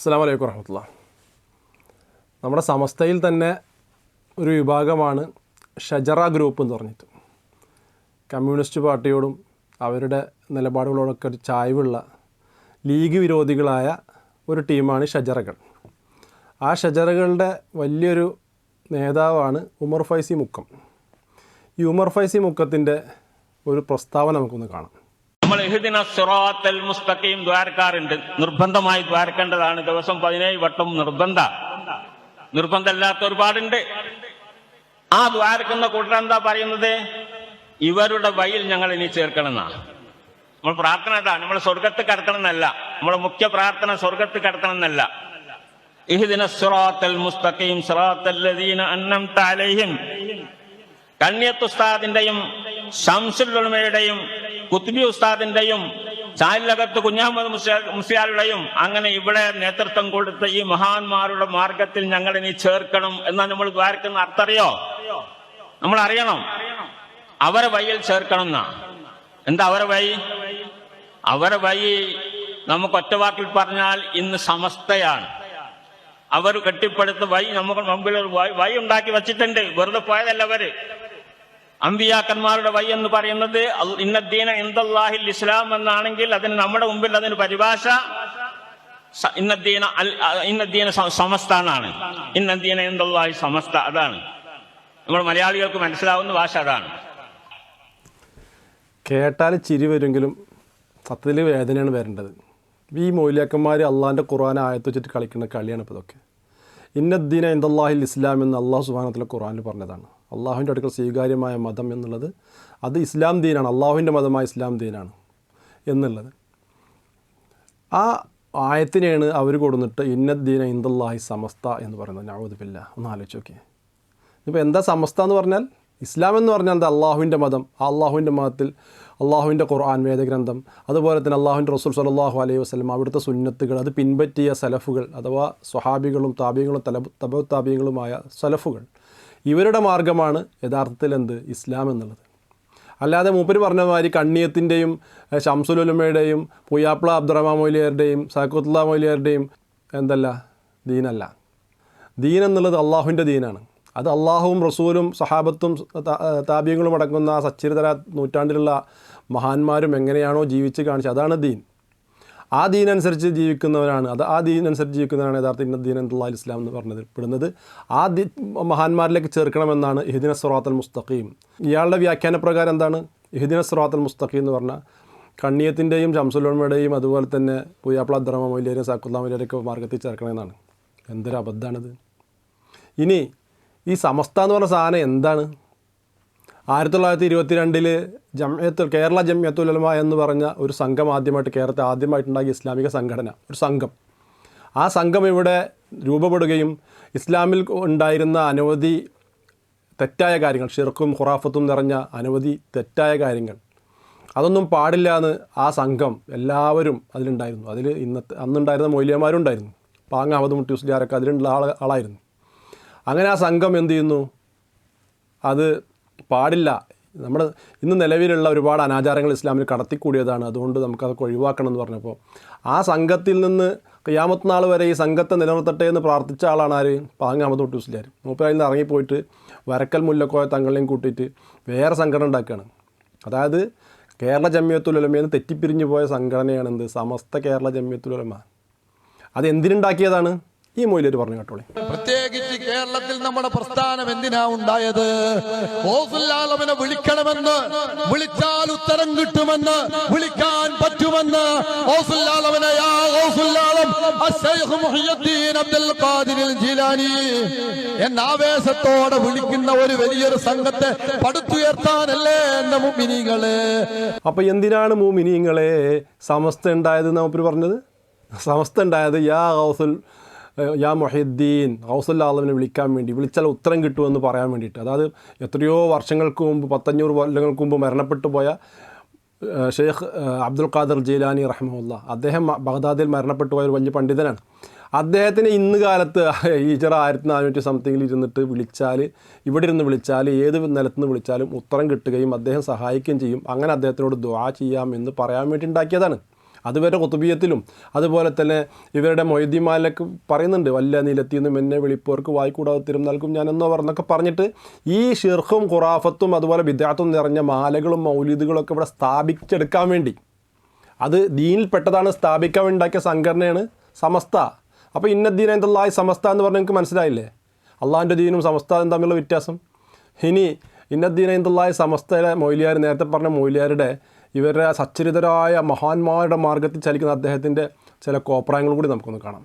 അസ്സാം വലൈക്കും വറഹമത്തുള്ള. നമ്മുടെ സമസ്തയിൽ തന്നെ ഒരു വിഭാഗമാണ് ഷജറ ഗ്രൂപ്പ് എന്ന് പറഞ്ഞിട്ട്. കമ്മ്യൂണിസ്റ്റ് പാർട്ടിയോടും അവരുടെ നിലപാടുകളോടൊക്കെ ഒരു ചായ്വുള്ള ലീഗ് വിരോധികളായ ഒരു ടീമാണ് ഷജറകൾ. ആ ഷജറകളുടെ വലിയൊരു നേതാവാണ് ഉമർ ഫൈസി മുക്കം. ഈ ഉമർ ഫൈസി മുക്കത്തിന്റെ ഒരു പ്രസ്താവന നമുക്കൊന്ന് കാണാം. നമ്മൾ ഇഹുദിന സിറാത്തൽ മുസ്തഖീം ദ്വാരക്കാറുണ്ട് നിർബന്ധമായി ദ്വാരക്കേണ്ടതാണ്. ദിവസം പതിനേഴ് വട്ടം നിർബന്ധ. നിർബന്ധമല്ലാത്ത ഒരുപാടുണ്ട്. ആ ദ്വാരക്കുന്ന കൂട്ടർ എന്താ പറയുന്നത്? ഇവരുടെ വയിൽ ഞങ്ങൾ ഇനി ചേർക്കണം എന്നാ നമ്മൾ പ്രാർത്ഥന ഇതാ. നമ്മൾ സ്വർഗത്ത് കടത്തണം എന്നല്ല നമ്മുടെ മുഖ്യ പ്രാർത്ഥന സ്വർഗത്ത് കടത്തണം എന്നല്ല ഇഹുദിന സിറാത്തൽ മുസ്തഖീം സിറാത്തൽ ലദീന അന്നംത അലൈഹിം. ഷംസുൽ ഷംസുലുമയുടെയും കുത്തുബി ഉസ്താദിന്റെയും ചാലിലകത്ത് കുഞ്ഞഹമ്മദ് മുസ്ലിയാരുടെയും അങ്ങനെ ഇവിടെ നേതൃത്വം കൊടുത്ത ഈ മഹാന്മാരുടെ മാർഗത്തിൽ ഞങ്ങൾ ഇനി ചേർക്കണം എന്നാ നമ്മൾ ദ്വാരക്കുന്ന അർത്ഥറിയോ? നമ്മൾ അറിയണം അവരെ വഴിയിൽ ചേർക്കണം എന്നാ എന്താ അവരെ വഴി? അവരെ വഴി നമുക്ക് ഒറ്റവാക്കിൽ പറഞ്ഞാൽ ഇന്ന് സമസ്തയാണ്. അവർ കെട്ടിപ്പടുത്ത വഴി നമുക്ക് മുമ്പിൽ വഴി ഉണ്ടാക്കി വച്ചിട്ടുണ്ട്. വെറുതെ പോയതല്ല അവർ. അമ്പിയാക്കന്മാരുടെ വഴി എന്ന് പറയുന്നത് ഇന്നദ്ദീന ഇന്ദല്ലാഹിൽ ഇസ്ലാം എന്നാണെങ്കിൽ അതിന് നമ്മുടെ മുമ്പിൽ അതിന് പരിഭാഷ ഇന്നദ്ദീന ഇന്നദ്ദീന സമസ്താനാണ് ഇന്നദ്ദീന ഇന്ദല്ലാഹി സമസ്ത അതാണ്. നമ്മൾ മലയാളികൾക്ക് മനസ്സിലാവുന്ന ഭാഷ അതാണ്. കേട്ടാൽ ചിരി വരുമെങ്കിലും സത്യത്തിൽ വേദനയാണ് വരേണ്ടത്. ഈ മൗലിയാക്കന്മാർ അള്ളാഹിന്റെ ഖുർആൻ ആയത്ത് വെച്ചിട്ട് കളിക്കുന്ന കളിയാണ് ഇപ്പോൾ ഇതൊക്കെ. ഇന്നദ്ദീന ഇന്ദല്ലാഹിൽ ഇസ്ലാം എന്ന് അള്ളാഹു സുബാനത്തിലെ ഖുർആനിൽ പറഞ്ഞതാണ്. അള്ളാഹുവിന്റെ അടുക്കൽ സ്വീകാര്യമായ മതം എന്നുള്ളത് അത് ഇസ്ലാം ദീനാണ്. അള്ളാഹുവിന്റെ മതമായ ഇസ്ലാം ദീനാണ് എന്നുള്ളത്. ആ ആയത്തിനെയാണ് അവർ കൊടുത്തിട്ട് ഇന്നദ്ദീന ഇന്ദല്ലാഹി സമസ്ത എന്ന് പറയുന്നത്. ഞാവതുപില്ല ഒന്ന് ആലോചിച്ച് നോക്കിയേ. ഇപ്പോൾ എന്താ സമസ്ത എന്ന് പറഞ്ഞാൽ? ഇസ്ലാം എന്ന് പറഞ്ഞാൽ എന്താ? അള്ളാഹുവിന്റെ മതം. ആ അള്ളാഹുവിന്റെ മതത്തിൽ അള്ളാഹുവിന്റെ ഖുർആൻ വേദഗ്രന്ഥം അതുപോലെ തന്നെ അള്ളാഹുവിന്റെ റസൂൽ സലാഹു അലൈഹി വസ്ലം അവിടുത്തെ സുന്നത്തുകൾ അത് പിൻപറ്റിയ സലഫുകൾ അഥവാ സ്വഹാബികളും താബികളും തല തബ താബികളുമായ സലഫുകൾ. ഇവരുടെ മാർഗമാണ് യഥാർത്ഥത്തിൽ എന്ത്? ഇസ്ലാം എന്നുള്ളത്. അല്ലാതെ മൂപ്പര് പറഞ്ഞ മാതിരി കണ്ണിയത്തിന്റെയും ഷംസുലുലമയുടെയും പുയ്യാപ്ല അബ്ദുറഹ്മാൻ മൊയ്ലിയാരുടെയും സാക്കുത്തുല്ല മൊയ്ലിയാരുടെയും എന്തല്ല? ദീനല്ല. ദീൻ എന്നുള്ളത് അള്ളാഹുവിന്റെ ദീനാണ്. അത് അള്ളാഹുവും റസൂലും സഹാബത്തും താപ്യങ്ങളും അടങ്ങുന്ന സച്ചിരിതര നൂറ്റാണ്ടിലുള്ള മഹാന്മാരും എങ്ങനെയാണോ ജീവിച്ച് കാണിച്ചത് അതാണ് ദീൻ. ആ ദീൻ അനുസരിച്ച് ജീവിക്കുന്നവരാണ്. അത് ആ ദീൻ അനുസരിച്ച് ജീവിക്കുന്നവരാണ് യഥാർത്ഥ ഇന്ന ദീൻ എന്നുള്ള ഇസ്ലാം എന്ന് പറഞ്ഞത് പെടുന്നത്. ആ ദീ മഹാന്മാരിലേക്ക് ചേർക്കണമെന്നാണ് ഇഹദിന സുറാത്തൽ മുസ്തഖീം. ഇയാളുടെ വ്യാഖ്യാന പ്രകാരം എന്താണ്? ഇഹദിന സുറാത്തൽ മുസ്തഖീം എന്ന് പറഞ്ഞാൽ കണ്ണിയത്തിന്റെയും ശംസുലോൺമയുടെയും അതുപോലെ തന്നെ പുയ്യാപ്ല അദ്രമ മൊയ്ലിയരും സാക്കുല്ലാ മൊയ്ലേരൊക്കെ മാർഗത്തിൽ ചേർക്കണമെന്നാണ്. എന്തൊരു അബദ്ധമാണിത്. ഇനി ഈ സമസ്ത എന്ന് പറഞ്ഞ സാധനം എന്താണ്? ആയിരത്തി തൊള്ളായിരത്തി ഇരുപത്തി രണ്ടിൽ ജമ്യത്തുൽ കേരള ജമ്യത്തുലമ എന്ന് പറഞ്ഞ ഒരു സംഘം ആദ്യമായിട്ട് കേരളത്തിൽ ആദ്യമായിട്ടുണ്ടാക്കിയ ഇസ്ലാമിക സംഘടന ഒരു സംഘം. ആ സംഘം ഇവിടെ രൂപപ്പെടുകയും ഇസ്ലാമിൽ ഉണ്ടായിരുന്ന അനവധി തെറ്റായ കാര്യങ്ങൾ ഷിർക്കും ഖുറാഫത്തും നിറഞ്ഞ അനവധി തെറ്റായ കാര്യങ്ങൾ. അതൊന്നും പാടില്ല എന്ന് ആ സംഘം എല്ലാവരും അതിലുണ്ടായിരുന്നു. അതിൽ ഇന്നത്തെ അന്നുണ്ടായിരുന്ന മൊയ്ലിയന്മാരും ഉണ്ടായിരുന്നു പാങ്ങ അഹമ്മദ് മുട്ടി മുസ്ലിയാരൊക്കെ അതിലുള്ള ആൾ ആളായിരുന്നു. അങ്ങനെ ആ സംഘം എന്തു ചെയ്യുന്നു? അത് പാടില്ല. നമ്മൾ ഇന്ന് നിലവിലുള്ള ഒരുപാട് അനാചാരങ്ങൾ ഇസ്ലാമിൽ കടത്തിക്കൂടിയതാണ്. അതുകൊണ്ട് നമുക്കതൊക്കെ ഒഴിവാക്കണം എന്ന് പറഞ്ഞപ്പോൾ. ആ സംഘത്തിൽ നിന്ന് ക്യാമത്ത് നാൾ വരെ ഈ സംഘത്തെ നിലനിർത്തട്ടെ എന്ന് പ്രാർത്ഥിച്ച ആളാണ് ആര്? പാങ്ങ് അഹമ്മദ് ഒട്ടൂസിലാർ അതിൽ നിന്ന് ഇറങ്ങിപ്പോയിട്ട് വരക്കൽ മുല്ലക്കോയ തങ്ങളെയും കൂട്ടിയിട്ട് വേറെ സംഘടന ഉണ്ടാക്കുകയാണ്. അതായത് കേരള ജമ്മിയത്തുൽ ഉലമയെന്ന് തെറ്റിപ്പിരിഞ്ഞു പോയ സംഘടനയാണ് എന്ത് സമസ്ത കേരള ജമ്മിയത്തുൽ ഉലമ. അത് എന്തിനുണ്ടാക്കിയതാണ് ഈ മൊയിലേര് പറഞ്ഞു കേട്ടോളി. പ്രത്യേകിച്ച് കേരളത്തിൽ നമ്മുടെ പ്രസ്ഥാനം എന്തിനാ ഉണ്ടായത്? ഓസുല്ലാലവനെ വിളിക്കണമെന്ന് വിളിച്ചാൽ ഉത്തരം കിട്ടുമെന്ന് വിളിക്കാൻ പറ്റുമെന്ന് ഓസുല്ലാലവനെ എന്ന ആവേശത്തോടെ വിളിക്കുന്ന ഒരു വലിയൊരു സംഘത്തെ പടുത്തുയർത്താനല്ലേ എന്ന മുമ്പിനികൾ അപ്പൊ എന്തിനാണ് മൂമിനിങ്ങളെ സമസ്ത ഉണ്ടായത് നമുക്ക് പറഞ്ഞത്? സമസ്ത ഉണ്ടായത് യാ ഗൗസുൽ യാ മൊഹീദ്ദീൻ ഗൗസുല്ലാളവിനെ വിളിക്കാൻ വേണ്ടി വിളിച്ചാൽ ഉത്തരം കിട്ടുമെന്ന് പറയാൻ വേണ്ടിയിട്ട്. അതായത് എത്രയോ വർഷങ്ങൾക്ക് മുമ്പ് പത്തഞ്ഞൂറ് കൊല്ലങ്ങൾക്ക് മുമ്പ് മരണപ്പെട്ടു പോയ ഷെയ്ഖ് അബ്ദുൽ ഖാദർ ജീലാനി റഹ്മുല്ല അദ്ദേഹം ബഗ്ദാദിൽ മരണപ്പെട്ടു പോയ ഒരു വലിയ പണ്ഡിതനാണ്. അദ്ദേഹത്തിന് ഇന്ന് കാലത്ത് ഈജറ ആയിരത്തി നാനൂറ്റി സംതിങ്ങിൽ ഇരുന്നിട്ട് വിളിച്ചാൽ ഇവിടെ ഇരുന്ന് വിളിച്ചാൽ ഏത് നിലത്തുനിന്ന് വിളിച്ചാലും ഉത്തരം കിട്ടുകയും അദ്ദേഹം സഹായിക്കുകയും ചെയ്യും. അങ്ങനെ അദ്ദേഹത്തിനോട് ദുആ ചെയ്യാം എന്ന് പറയാൻ വേണ്ടി ഉണ്ടാക്കിയതാണ്. അതുവരെ കുത്തുബിയത്തിലും അതുപോലെ തന്നെ ഇവരുടെ മൊയ്തിമാലൊക്കെ പറയുന്നുണ്ട് വല്ല നിലത്തിന്നും എന്നെ വിളിപ്പോർക്ക് വായിക്കൂടാതെ തിരും നൽകും ഞാൻ എന്നോ പറഞ്ഞൊക്കെ പറഞ്ഞിട്ട് ഈ ഷിർഖും ഖുറാഫത്തും അതുപോലെ വിദ്യാർത്ഥം നിറഞ്ഞ മാലകളും മൗലിദുകളൊക്കെ ഇവിടെ സ്ഥാപിച്ചെടുക്കാൻ വേണ്ടി. അത് ദീനിൽപ്പെട്ടതാണ് സ്ഥാപിക്കാൻ ഉണ്ടാക്കിയ സംഘടനയാണ് സമസ്ത. അപ്പോൾ ഇന്ന ഇന്നദ്ദീൻ എന്തുള്ളായി സമസ്ത എന്ന് പറഞ്ഞാൽ നിങ്ങൾക്ക് മനസ്സിലായില്ലേ? അള്ളാഹിന്റെ ദീനും സമസ്ത തമ്മിലുള്ള വ്യത്യാസം. ഇനി ഇന്നദ്ദീൻ എന്തുള്ളായി സമസ്തയുടെ മൗലിയാർ നേരത്തെ പറഞ്ഞ മൊയ്ലിയാരുടെ ഇവരുടെ സച്ചരിതരായ മഹാന്മാരുടെ മാർഗത്തിൽ ചലിക്കുന്ന അദ്ദേഹത്തിന്റെ ചില കോപ്രായങ്ങൾ കൂടി നമുക്കൊന്ന് കാണാം.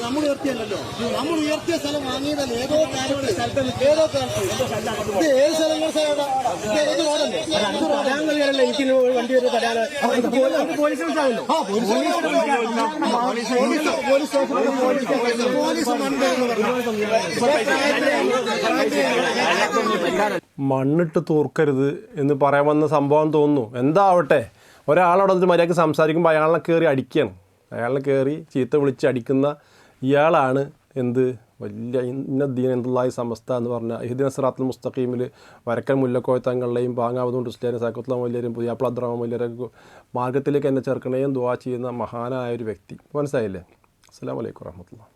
നമ്മൾ നമ്മൾ ഉയർത്തിയ സ്ഥലം വാങ്ങിയതല്ല ഏതോ കാലത്ത് ഏതോ എനിക്ക് വണ്ടി പോലീസ് പോലീസ് പോലീസ് മണ്ണിട്ട് തൂർക്കരുത് എന്ന് പറയാൻ വന്ന സംഭവം തോന്നുന്നു. എന്താവട്ടെ? ഒരാളവിടെ വന്നിട്ട് മര്യാദയ്ക്ക് സംസാരിക്കുമ്പോൾ അയാളെ കയറി അടിക്കുകയാണ് അയാളെ കയറി ചീത്ത വിളിച്ച് അടിക്കുന്ന ഇയാളാണ് എന്ത് വലിയ ഇന്ന ദീൻ എന്തുള്ളായി സമസ്ത എന്ന് പറഞ്ഞ ഇഹ്ദീൻ സിറാത്തുൽ മുസ്തഖീമിൽ വരക്കൽ മുല്ലക്കോയ തങ്ങളുടെയും പാങ്ങാവതുകൊണ്ട് ഇസ്ലാരും സാക്കുത്ത മൊല്യരും പുതിയാപ്പിള അബ്ദുറഹ്മാൻ മാർഗത്തിലേക്ക് എന്നെ ചേർക്കണേയും ദുവാ ചെയ്യുന്ന മഹാനായ ഒരു വ്യക്തി. മനസ്സിലായില്ലേ? അസ്സാം വലൈക്കും വറഹമത്തുള്ള